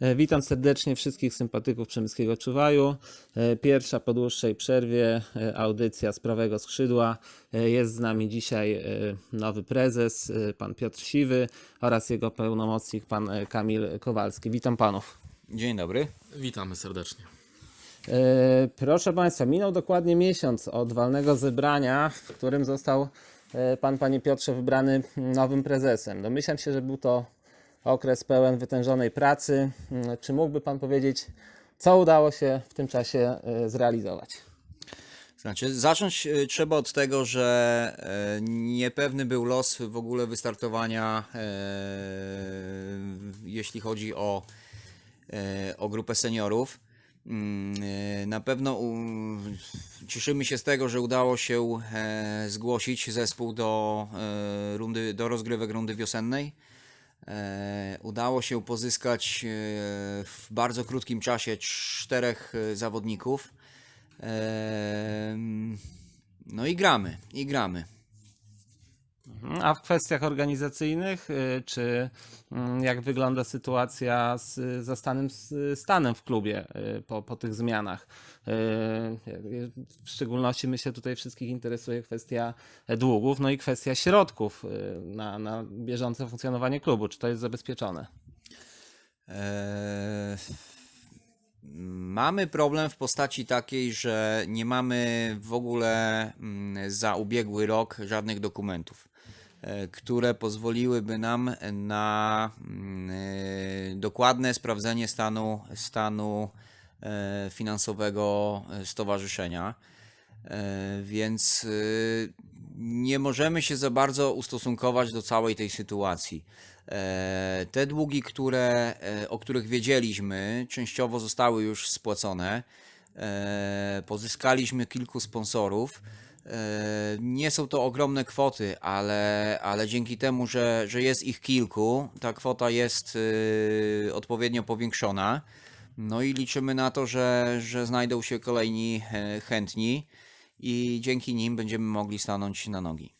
E, Witam serdecznie wszystkich sympatyków Przemyskiego Czuwaju. E, Pierwsza po dłuższej przerwie e, audycja z prawego skrzydła. Jest z nami dzisiaj nowy prezes, pan Piotr Siwy oraz jego pełnomocnik, pan Kamil Kowalski. Witam panów. Dzień dobry. Witamy serdecznie. Proszę Państwa, minął dokładnie miesiąc od walnego zebrania, w którym został Pan, Panie Piotrze, wybrany nowym prezesem. Domyślam się, że był to okres pełen wytężonej pracy. Mm, Czy mógłby Pan powiedzieć, co udało się w tym czasie e, zrealizować? Znaczy, zacząć e, trzeba od tego, że e, niepewny był los w ogóle wystartowania, jeśli chodzi o, o grupę seniorów. Mm, Na pewno cieszymy się z tego, że udało się e, zgłosić zespół do, e, rundy, do rozgrywek rundy wiosennej. E, udało się pozyskać e, w bardzo krótkim czasie czterech e, zawodników. No i gramy, i gramy. A w kwestiach organizacyjnych, czy mm, jak wygląda sytuacja z zastanym s- stanem w klubie po, po tych zmianach? Y, W szczególności myślę tutaj wszystkich interesuje kwestia długów, no i kwestia środków y, na, na bieżące funkcjonowanie klubu. Czy to jest zabezpieczone? E, Mamy problem w postaci takiej, że nie mamy w ogóle mm, za ubiegły rok żadnych dokumentów, e, które pozwoliłyby nam na mm, e, dokładne sprawdzenie stanu, stanu finansowego e, stowarzyszenia. E, Więc nie możemy się za bardzo ustosunkować do całej tej sytuacji. E, Te długi, które, e, o których wiedzieliśmy, częściowo zostały już spłacone. E, Pozyskaliśmy kilku sponsorów. E, Nie są to ogromne kwoty, ale, ale dzięki temu, że, że jest ich kilku, ta kwota jest odpowiednio powiększona. No i liczymy na to, że, że znajdą się kolejni e, chętni i dzięki nim będziemy mogli stanąć na nogi.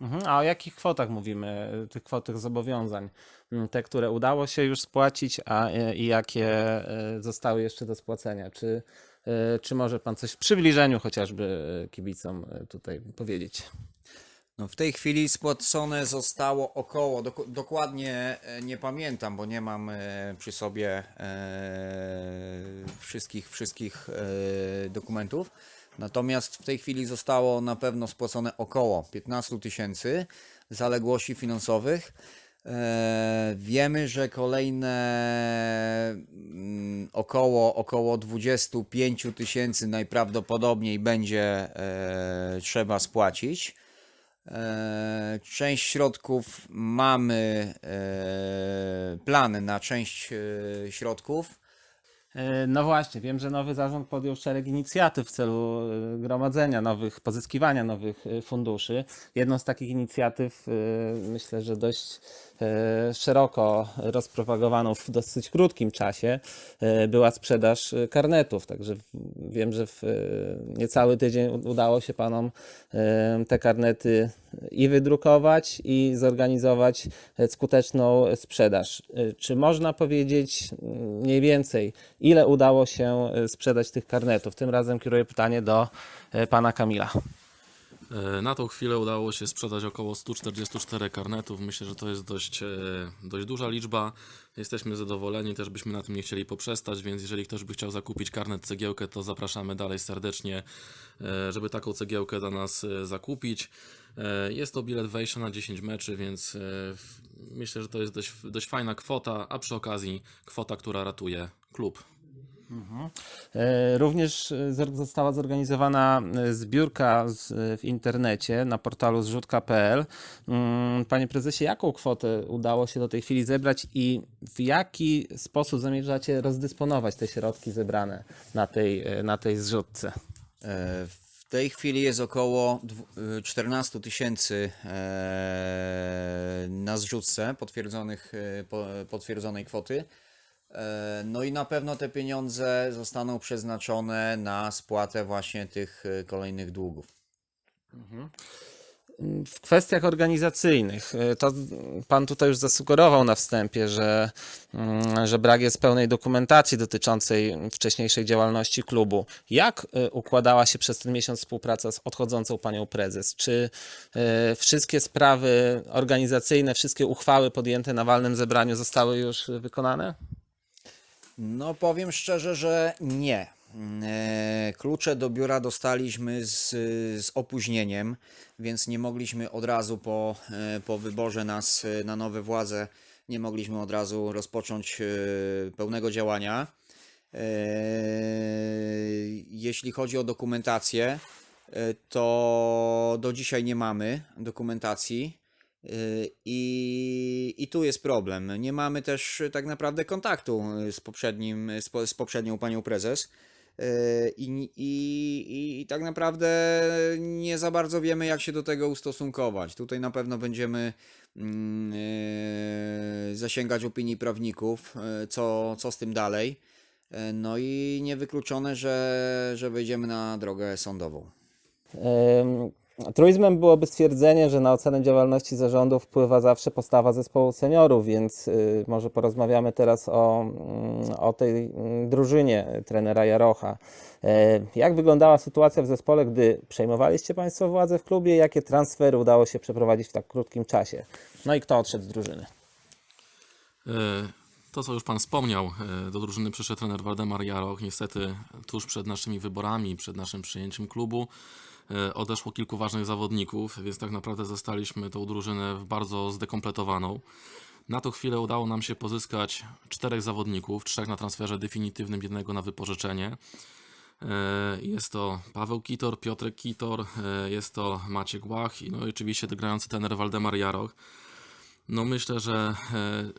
Mhm. A o jakich kwotach mówimy, y, tych kwotach zobowiązań? Mm, Te, które udało się już spłacić, a y, i jakie zostały jeszcze do spłacenia? Czy, czy może Pan coś w przybliżeniu chociażby kibicom tutaj powiedzieć? No w tej chwili spłacone zostało około, dok- dokładnie e, nie pamiętam, bo nie mam e, przy sobie e, wszystkich, wszystkich dokumentów. Natomiast w tej chwili zostało na pewno spłacone około 15 tysięcy zaległości finansowych. Wiemy, że kolejne mm, około, około 25 tysięcy najprawdopodobniej będzie trzeba spłacić. E, Część środków mamy e, plany na część e, środków. No właśnie, wiem, że nowy zarząd podjął szereg inicjatyw w celu gromadzenia nowych, pozyskiwania nowych funduszy. Jedną z takich inicjatyw, myślę, że dość szeroko rozpropagowaną w dosyć krótkim czasie, e, była sprzedaż e, karnetów. Także wiem, że w e, niecały tydzień udało się panom e, te karnety i wydrukować, i zorganizować e, skuteczną sprzedaż. E, Czy można powiedzieć mm, mniej więcej, ile udało się e, sprzedać tych karnetów? Tym razem kieruję pytanie do e, pana Kamila. E, Na tą chwilę udało się sprzedać około 144 karnetów. Myślę, że to jest dość, e, dość duża liczba. Jesteśmy zadowoleni, też byśmy na tym nie chcieli poprzestać, więc jeżeli ktoś by chciał zakupić karnet cegiełkę, to zapraszamy dalej serdecznie, e, żeby taką cegiełkę dla nas zakupić. Jest to bilet wejścia na 10 meczy, więc myślę, że to jest dość, dość fajna kwota, a przy okazji kwota, która ratuje klub. E, Również e, została zorganizowana e, zbiórka w internecie na portalu zrzutka.pl. Mm, Panie prezesie, jaką kwotę udało się do tej chwili zebrać i w jaki sposób zamierzacie rozdysponować te środki zebrane na tej, na tej zrzutce? W tej chwili jest około dwu- e, 14 tysięcy na zrzutce potwierdzonych, po- potwierdzonej kwoty. E, No i na pewno te pieniądze zostaną przeznaczone na spłatę właśnie tych e, kolejnych długów. W kwestiach organizacyjnych, y, to Pan tutaj już zasugerował na wstępie, że, mm, że brak jest pełnej dokumentacji dotyczącej wcześniejszej działalności klubu. Jak układała się przez ten miesiąc współpraca z odchodzącą Panią Prezes? Czy wszystkie sprawy organizacyjne, wszystkie uchwały podjęte na walnym zebraniu zostały już wykonane? No powiem szczerze, że nie. E, Klucze do biura dostaliśmy z, z opóźnieniem, więc nie mogliśmy od razu po, e, po wyborze nas e, na nowe władze, nie mogliśmy od razu rozpocząć pełnego działania. Jeśli chodzi o dokumentację, to do dzisiaj nie mamy dokumentacji. Y, I, I tu jest problem. Nie mamy też tak naprawdę kontaktu y, z, poprzednim, z, po- z poprzednią panią prezes. Y, I, i, I tak naprawdę nie za bardzo wiemy, jak się do tego ustosunkować. Tutaj na pewno będziemy mm, zasięgać opinii prawników, co, co z tym dalej. No i niewykluczone, że, że wejdziemy na drogę sądową. Truizmem byłoby stwierdzenie, że na ocenę działalności zarządu wpływa zawsze postawa zespołu seniorów, więc y, może porozmawiamy teraz o, mm, o tej mm, drużynie trenera Jarocha. E, Jak wyglądała sytuacja w zespole, gdy przejmowaliście Państwo władzę w klubie? Jakie transfery udało się przeprowadzić w tak krótkim czasie? No i kto odszedł z drużyny? E, To, co już Pan wspomniał, e, do drużyny przyszedł trener Waldemar Jaroch. Niestety tuż przed naszymi wyborami, przed naszym przyjęciem klubu odeszło kilku ważnych zawodników, więc tak naprawdę zostaliśmy tą drużynę bardzo zdekompletowaną. Na tą chwilę udało nam się pozyskać czterech zawodników, trzech na transferze definitywnym, jednego na wypożyczenie. E, Jest to Paweł Kitor, Piotrek Kitor, e, jest to Maciek Łach no i oczywiście grający trener Waldemar Jaroch. No myślę, że e,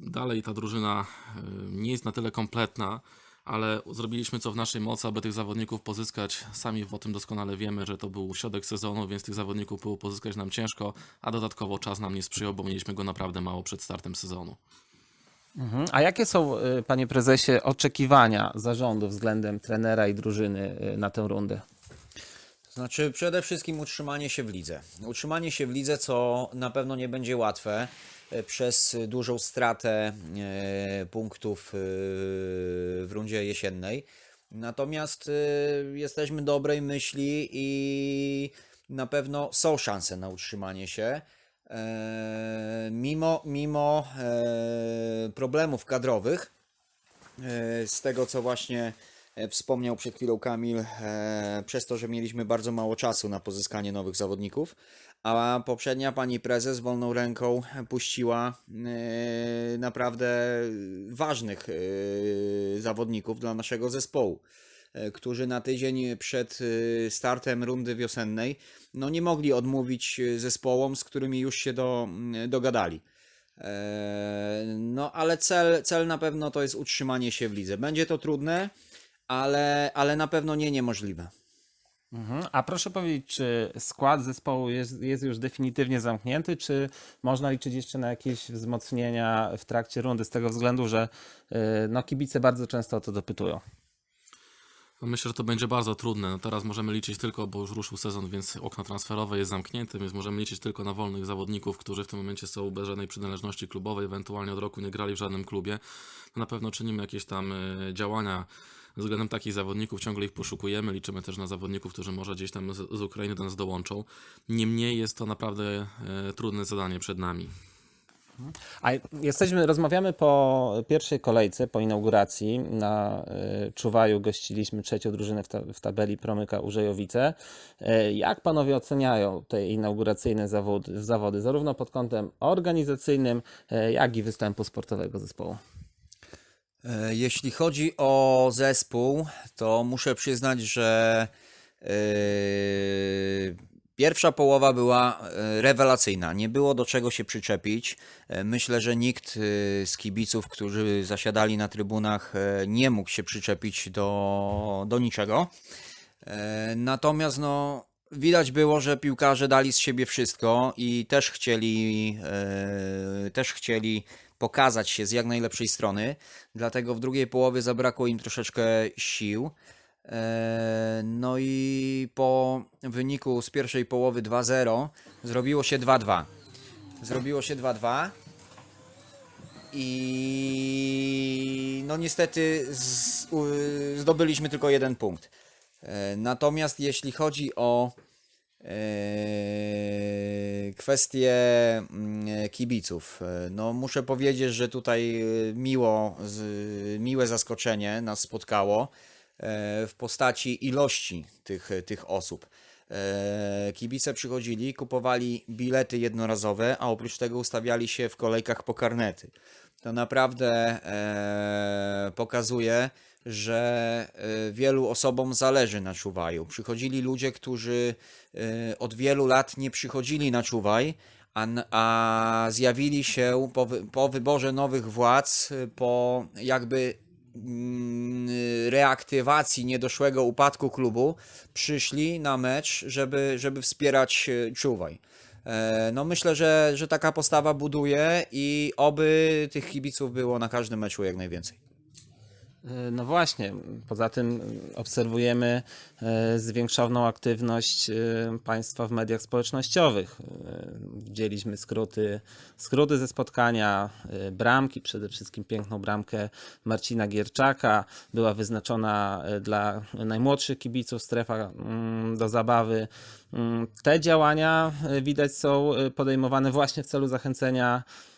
dalej ta drużyna e, nie jest na tyle kompletna, ale zrobiliśmy co w naszej mocy, aby tych zawodników pozyskać. Sami o tym doskonale wiemy, że to był środek sezonu, więc tych zawodników było pozyskać nam ciężko, a dodatkowo czas nam nie sprzyjał, bo mieliśmy go naprawdę mało przed startem sezonu. Mhm. A jakie są, y, Panie Prezesie, oczekiwania zarządu względem trenera i drużyny y, na tę rundę? Znaczy, przede wszystkim utrzymanie się w lidze. Utrzymanie się w lidze, co na pewno nie będzie łatwe przez dużą stratę e, punktów e, w rundzie jesiennej. Natomiast e, jesteśmy dobrej myśli i na pewno są szanse na utrzymanie się. E, Mimo, mimo e, problemów kadrowych, E, z tego co właśnie e, wspomniał przed chwilą Kamil, e, przez to, że mieliśmy bardzo mało czasu na pozyskanie nowych zawodników, a poprzednia pani prezes wolną ręką puściła e, naprawdę ważnych e, zawodników dla naszego zespołu e, którzy na tydzień przed e, startem rundy wiosennej no nie mogli odmówić e, zespołom, z którymi już się do, dogadali. No, ale cel, cel na pewno to jest utrzymanie się w lidze. Będzie to trudne, ale, ale na pewno nie niemożliwe. Mhm. A proszę powiedzieć, czy skład zespołu jest, jest już definitywnie zamknięty, czy można liczyć jeszcze na jakieś wzmocnienia w trakcie rundy, z tego względu, że y, no, kibice bardzo często o to dopytują. No myślę, że to będzie bardzo trudne. No teraz możemy liczyć tylko, bo już ruszył sezon, więc okno transferowe jest zamknięte, więc możemy liczyć tylko na wolnych zawodników, którzy w tym momencie są bez żadnej przynależności klubowej, ewentualnie od roku nie grali w żadnym klubie. No na pewno czynimy jakieś tam e, działania względem takich zawodników, ciągle ich poszukujemy, liczymy też na zawodników, którzy może gdzieś tam z, z Ukrainy do nas dołączą. Niemniej jest to naprawdę e, trudne zadanie przed nami. A jesteśmy, rozmawiamy po pierwszej kolejce, po inauguracji. Na y, Czuwaju gościliśmy trzecią drużynę w, ta, w tabeli Promyka Urzejowice. Y, jak panowie oceniają te inauguracyjne zawody, zawody, zarówno pod kątem organizacyjnym, jak i występu sportowego zespołu? E, Jeśli chodzi o zespół, to muszę przyznać, że e, pierwsza połowa była e, rewelacyjna. Nie było do czego się przyczepić. Myślę, że nikt z kibiców, którzy zasiadali na trybunach, nie mógł się przyczepić do, do niczego. Natomiast no, widać było, że piłkarze dali z siebie wszystko i też chcieli, też chcieli pokazać się z jak najlepszej strony. Dlatego w drugiej połowie zabrakło im troszeczkę sił. E, No i po wyniku z pierwszej połowy 2-0 zrobiło się 2-2. Zrobiło się 2-2 i no niestety zdobyliśmy tylko jeden punkt. E, Natomiast jeśli chodzi o kwestie mm, kibiców, e, no muszę powiedzieć, że tutaj e, miło, miłe zaskoczenie nas spotkało e, w postaci ilości tych, tych osób. E, Kibice przychodzili, kupowali bilety jednorazowe, a oprócz tego ustawiali się w kolejkach po karnety. To naprawdę e, pokazuje, że e, wielu osobom zależy na czuwaju. Przychodzili ludzie, którzy e, od wielu lat nie przychodzili na czuwaj, a, a zjawili się po, po wyborze nowych władz, e, po jakby mm, reaktywacji niedoszłego upadku klubu przyszli na mecz, żeby, żeby wspierać Czuwaj. No myślę, że, że taka postawa buduje i oby tych kibiców było na każdym meczu jak najwięcej. E, No właśnie, poza tym obserwujemy e, zwiększoną aktywność e, państwa w mediach społecznościowych. E, Widzieliśmy skróty, skróty ze spotkania, e, bramki, przede wszystkim piękną bramkę Marcina Gierczaka. Była wyznaczona e, dla najmłodszych kibiców strefa mm, do zabawy. Mm, Te działania e, widać są e, podejmowane właśnie w celu zachęcenia e,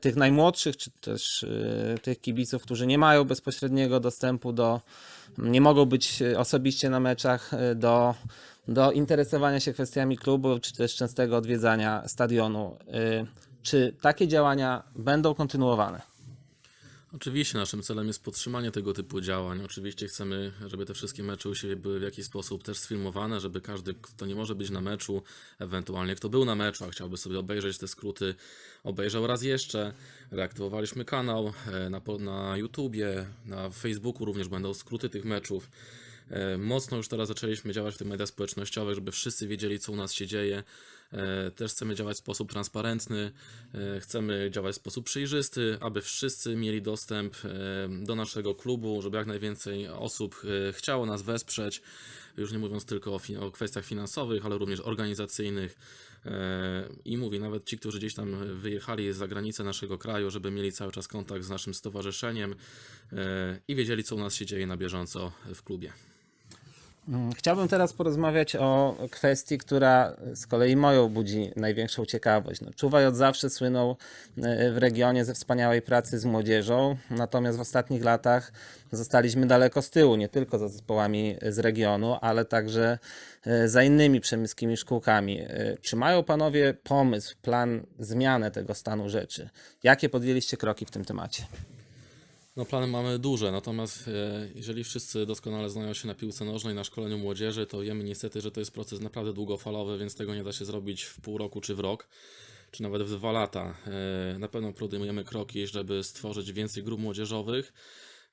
tych najmłodszych, czy też e, tych kibiców, którzy nie mają bezpośredniego dostępu do, nie mogą być e, osobiście na meczach, e, do, do interesowania się kwestiami klubu, czy też częstego odwiedzania stadionu. E, Czy takie działania będą kontynuowane? Oczywiście naszym celem jest podtrzymanie tego typu działań. Oczywiście chcemy, żeby te wszystkie mecze u siebie były w jakiś sposób też sfilmowane, żeby każdy, kto nie może być na meczu, ewentualnie kto był na meczu, a chciałby sobie obejrzeć te skróty, obejrzał raz jeszcze. Reaktywowaliśmy kanał e, na, na YouTubie, na Facebooku również będą skróty tych meczów. E, Mocno już teraz zaczęliśmy działać w tych mediach społecznościowych, żeby wszyscy wiedzieli, co u nas się dzieje. E, Też chcemy działać w sposób transparentny, e, chcemy działać w sposób przejrzysty, aby wszyscy mieli dostęp e, do naszego klubu, żeby jak najwięcej osób chciało nas wesprzeć. Już nie mówiąc tylko o, o kwestiach finansowych, ale również organizacyjnych. I mówię, nawet ci, którzy gdzieś tam wyjechali za granicę naszego kraju, żeby mieli cały czas kontakt z naszym stowarzyszeniem i wiedzieli, co u nas się dzieje na bieżąco w klubie. Mm, Chciałbym teraz porozmawiać o kwestii, która z kolei moją budzi największą ciekawość. No, Czuwaj od zawsze słynął e, w regionie ze wspaniałej pracy z młodzieżą, natomiast w ostatnich latach zostaliśmy daleko z tyłu, nie tylko za zespołami z regionu, ale także e, za innymi przemyskimi szkółkami. E, Czy mają panowie pomysł, plan zmiany tego stanu rzeczy? Jakie podjęliście kroki w tym temacie? No plany mamy duże, natomiast e, jeżeli wszyscy doskonale znają się na piłce nożnej, na szkoleniu młodzieży, to wiemy niestety, że to jest proces naprawdę długofalowy, więc tego nie da się zrobić w pół roku czy w rok, czy nawet w dwa lata. E, Na pewno podejmujemy kroki, żeby stworzyć więcej grup młodzieżowych,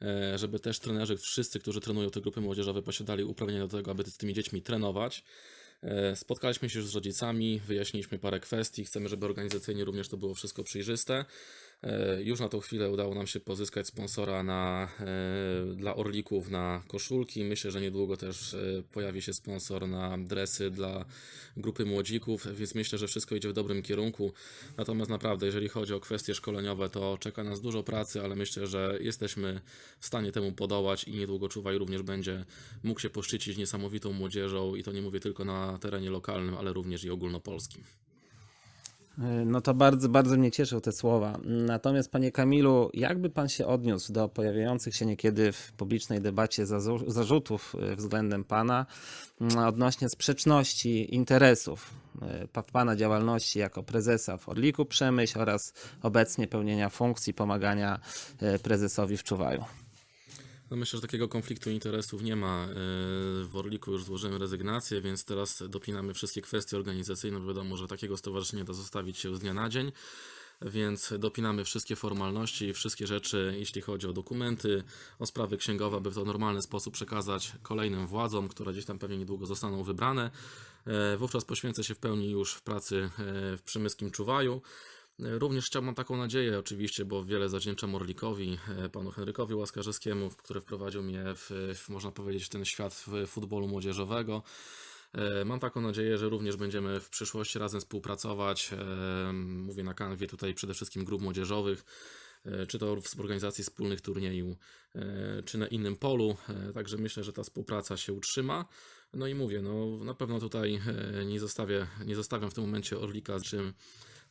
e, żeby też trenerzy, wszyscy, którzy trenują te grupy młodzieżowe, posiadali uprawnienia do tego, aby z tymi dziećmi trenować. Spotkaliśmy się już z rodzicami, wyjaśniliśmy parę kwestii. Chcemy, żeby organizacyjnie również to było wszystko przejrzyste. E, Już na tą chwilę udało nam się pozyskać sponsora na, e, dla Orlików na koszulki. Myślę, że niedługo też e, pojawi się sponsor na dresy dla grupy młodzików, więc myślę, że wszystko idzie w dobrym kierunku. Natomiast naprawdę, jeżeli chodzi o kwestie szkoleniowe, to czeka nas dużo pracy, ale myślę, że jesteśmy w stanie temu podołać i niedługo Czuwaj również będzie mógł się poszczycić niesamowitą młodzieżą i to nie mówię tylko na terenie lokalnym, ale również i ogólnopolskim. No to bardzo, bardzo mnie cieszą te słowa. Natomiast, panie Kamilu, jakby pan się odniósł do pojawiających się niekiedy w publicznej debacie zarzutów y, względem pana mm, odnośnie sprzeczności interesów y, pana działalności jako prezesa w Orliku Przemyśl oraz obecnie pełnienia funkcji pomagania y, prezesowi w Czuwaju? No myślę, że takiego konfliktu interesów nie ma. Yy, W Orliku już złożyłem rezygnację, więc teraz dopinamy wszystkie kwestie organizacyjne. bo Wiadomo, że takiego stowarzyszenia da zostawić się z dnia na dzień, więc dopinamy wszystkie formalności, wszystkie rzeczy, jeśli chodzi o dokumenty, o sprawy księgowe, aby w to normalny sposób przekazać kolejnym władzom, które gdzieś tam pewnie niedługo zostaną wybrane. Yy, Wówczas poświęcę się w pełni już w pracy yy, w przemyskim czuwaju. Również chciałbym taką nadzieję oczywiście, bo wiele zawdzięczam Orlikowi, e, panu Henrykowi Łaskarzewskiemu, który wprowadził mnie w, w można powiedzieć w ten świat futbolu młodzieżowego. E, Mam taką nadzieję, że również będziemy w przyszłości razem współpracować. e, Mówię na kanwie tutaj przede wszystkim grup młodzieżowych, czy to w organizacji wspólnych turnieju, e, czy na innym polu. Także myślę, że ta współpraca się utrzyma. No i mówię, no na pewno tutaj nie, zostawię, nie zostawiam w tym momencie Orlika, z czym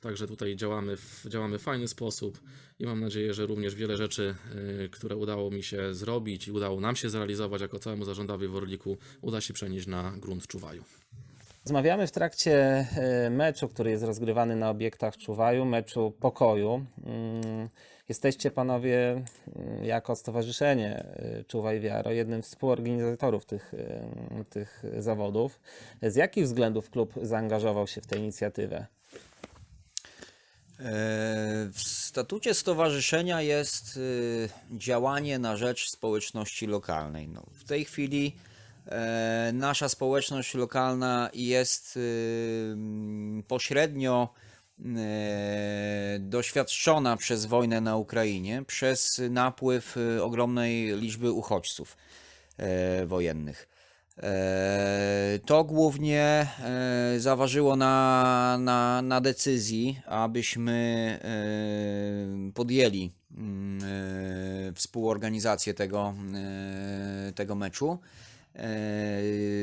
Także tutaj działamy w, działamy w fajny sposób i mam nadzieję, że również wiele rzeczy, y, które udało mi się zrobić i udało nam się zrealizować jako całemu zarządowi w Orliku, uda się przenieść na grunt Czuwaju. Rozmawiamy w trakcie e, meczu, który jest rozgrywany na obiektach Czuwaju, meczu pokoju. Mm, Jesteście panowie mm, jako stowarzyszenie Czuwaj Wiaro jednym z współorganizatorów tych, tych zawodów. Z jakich względów klub zaangażował się w tę inicjatywę? E, W statucie stowarzyszenia jest y, działanie na rzecz społeczności lokalnej. No, w tej chwili e, nasza społeczność lokalna jest y, mm, pośrednio e, doświadczona przez wojnę na Ukrainie, przez napływ y, ogromnej liczby uchodźców e, wojennych. E, To głównie e, zaważyło na, na, na decyzji, abyśmy e, podjęli mm, współorganizację tego, tego meczu.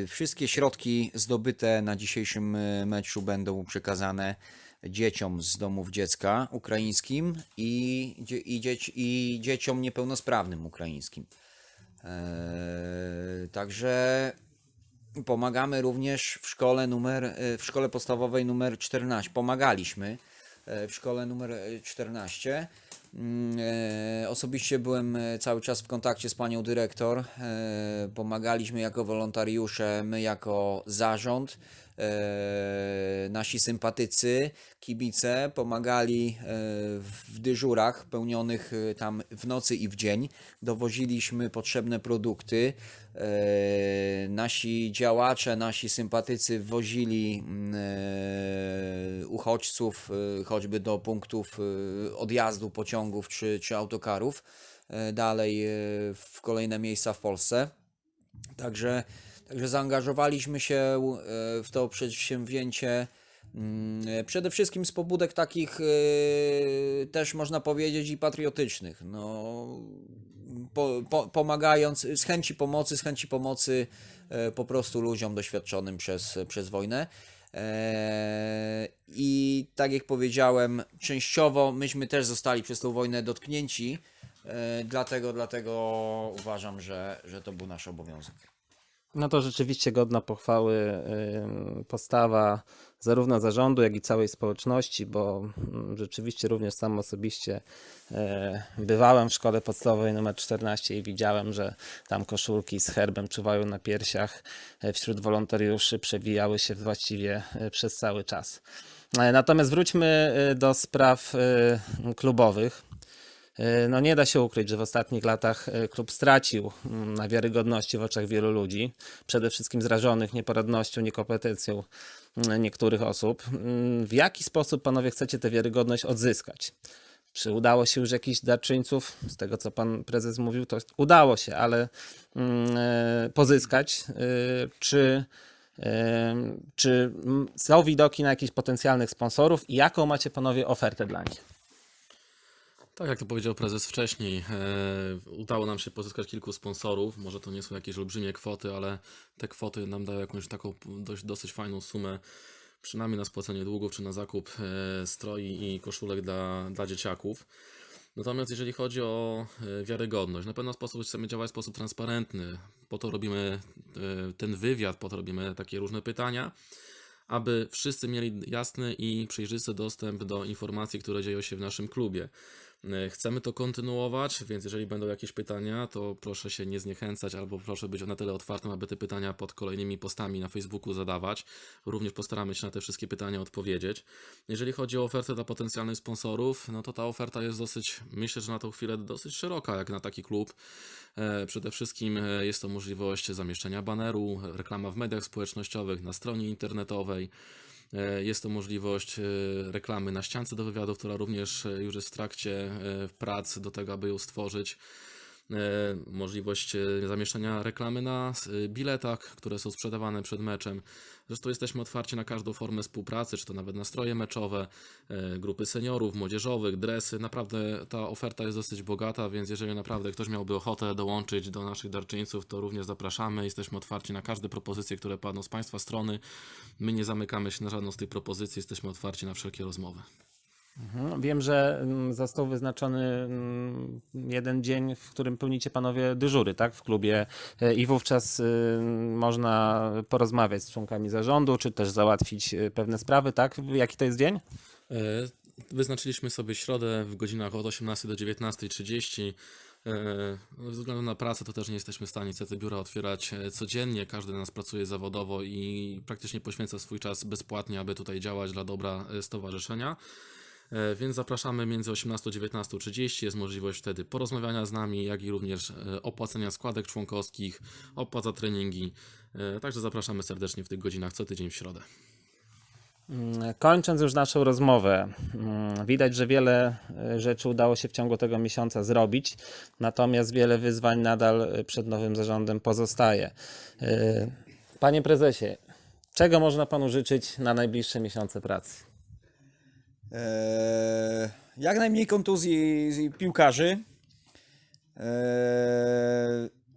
Wszystkie środki zdobyte na dzisiejszym meczu będą przekazane dzieciom z domów dziecka ukraińskim i, i, dzieci, i dzieciom niepełnosprawnym ukraińskim. Eee, Także pomagamy również w szkole numer, e, w szkole podstawowej numer 14. Pomagaliśmy e, w szkole numer e, 14. Mm, e, Osobiście byłem cały czas w kontakcie z panią dyrektor. Pomagaliśmy jako wolontariusze, my jako zarząd. E, Nasi sympatycy, kibice pomagali e, w dyżurach pełnionych e, tam w nocy i w dzień. Dowoziliśmy potrzebne produkty. Nasi działacze, nasi sympatycy wozili mm, uchodźców choćby do punktów odjazdu pociągów czy, czy autokarów dalej w kolejne miejsca w Polsce. Także, także zaangażowaliśmy się e, w to przedsięwzięcie mm, e, przede wszystkim z pobudek takich e, też można powiedzieć i patriotycznych. No, po, po, pomagając z chęci pomocy, z chęci pomocy po prostu ludziom doświadczonym przez, przez wojnę. I tak jak powiedziałem, częściowo myśmy też zostali przez tą wojnę dotknięci, dlatego, dlatego uważam, że, że to był nasz obowiązek. No to rzeczywiście godna pochwały postawa zarówno zarządu, jak i całej społeczności, bo mm, rzeczywiście również sam osobiście e, bywałem w szkole podstawowej numer 14 i widziałem, że tam koszulki z herbem czuwają na piersiach e, wśród wolontariuszy przewijały się właściwie e, przez cały czas. Natomiast wróćmy do spraw klubowych. E, No nie da się ukryć, że w ostatnich latach e, klub stracił mm, na wiarygodności w oczach wielu ludzi, przede wszystkim zrażonych nieporadnością, niekompetencją mm, niektórych osób. Mm, W jaki sposób panowie chcecie tę wiarygodność odzyskać? Czy udało się już jakichś darczyńców, z tego co pan prezes mówił, to udało się, ale e, pozyskać? Czy, czy są widoki na jakichś potencjalnych sponsorów i jaką macie panowie ofertę dla nich? Tak jak to powiedział prezes wcześniej, e, udało nam się pozyskać kilku sponsorów. Może to nie są jakieś olbrzymie kwoty, ale te kwoty nam dają jakąś taką dość, dosyć fajną sumę, przynajmniej na spłacenie długów czy na zakup e, stroi i koszulek dla, dla dzieciaków. Natomiast jeżeli chodzi o e, wiarygodność, na pewno sposób chcemy działać w sposób transparentny. Po to robimy e, ten wywiad, po to robimy takie różne pytania, aby wszyscy mieli jasny i przejrzysty dostęp do informacji, które dzieją się w naszym klubie. E, Chcemy to kontynuować, więc jeżeli będą jakieś pytania, to proszę się nie zniechęcać albo proszę być na tyle otwartym, aby te pytania pod kolejnymi postami na Facebooku zadawać. Również postaramy się na te wszystkie pytania odpowiedzieć. Jeżeli chodzi o ofertę dla potencjalnych sponsorów, no to ta oferta jest dosyć, myślę, że na tą chwilę dosyć szeroka, jak na taki klub. E, Przede wszystkim e, jest to możliwość zamieszczenia baneru, reklama w mediach społecznościowych, na stronie internetowej. E, Jest to możliwość e, reklamy na ściance do wywiadów, która również e, już jest w trakcie prac do tego, aby ją stworzyć. E, możliwość e, zamieszczenia reklamy na e, biletach, które są sprzedawane przed meczem. Zresztą jesteśmy otwarci na każdą formę współpracy, czy to nawet nastroje meczowe, grupy seniorów, młodzieżowych, dresy. Naprawdę ta oferta jest dosyć bogata, więc jeżeli naprawdę ktoś miałby ochotę dołączyć do naszych darczyńców, to również zapraszamy. Jesteśmy otwarci na każde propozycje, które padną z Państwa strony. My nie zamykamy się na żadną z tych propozycji, jesteśmy otwarci na wszelkie rozmowy. Mhm. Wiem, że mm, został wyznaczony mm, jeden dzień, w którym pełnicie panowie dyżury, tak, w klubie e, i wówczas y, można porozmawiać z członkami zarządu, czy też załatwić y, pewne sprawy, tak? Jaki to jest dzień? E, Wyznaczyliśmy sobie środę w godzinach od 18 do 19.30. E, Ze względu na pracę to też nie jesteśmy w stanie niestety biura otwierać codziennie. Każdy z nas pracuje zawodowo i praktycznie poświęca swój czas bezpłatnie, aby tutaj działać dla dobra stowarzyszenia. E, Więc zapraszamy między 18 a 19.30. Jest możliwość wtedy porozmawiania z nami, jak i również e, opłacenia składek członkowskich, opłat za treningi. E, Także zapraszamy serdecznie w tych godzinach co tydzień w środę. Mm, Kończąc już naszą rozmowę, mm, widać, że wiele rzeczy udało się w ciągu tego miesiąca zrobić, natomiast wiele wyzwań nadal przed nowym zarządem pozostaje. Panie prezesie, czego można panu życzyć na najbliższe miesiące pracy? Eee, jak najmniej kontuzji piłkarzy eee,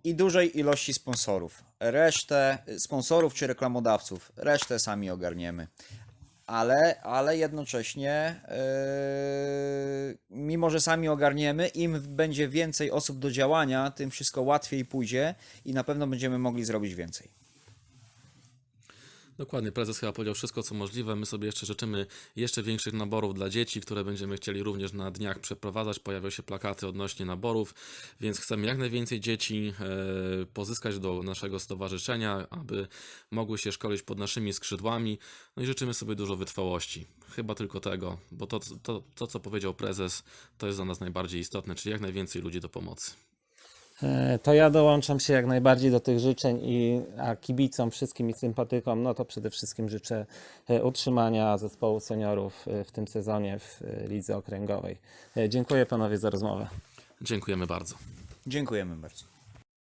i dużej ilości sponsorów. Resztę sponsorów czy reklamodawców, resztę sami ogarniemy. Ale, ale jednocześnie, eee, mimo że sami ogarniemy, im będzie więcej osób do działania, tym wszystko łatwiej pójdzie i na pewno będziemy mogli zrobić więcej. Dokładnie, prezes chyba powiedział wszystko, co możliwe. My sobie jeszcze życzymy jeszcze większych naborów dla dzieci, które będziemy chcieli również na dniach przeprowadzać. Pojawią się plakaty odnośnie naborów, więc chcemy jak najwięcej dzieci e, pozyskać do naszego stowarzyszenia, aby mogły się szkolić pod naszymi skrzydłami. No i życzymy sobie dużo wytrwałości. Chyba tylko tego, bo to, to, to co powiedział prezes, to jest dla nas najbardziej istotne, czyli jak najwięcej ludzi do pomocy. E, To ja dołączam się jak najbardziej do tych życzeń i a kibicom, wszystkim i sympatykom, no to przede wszystkim życzę e, utrzymania zespołu seniorów e, w tym sezonie w lidze okręgowej. Dziękuję panowie za rozmowę. Dziękujemy bardzo. Dziękujemy bardzo.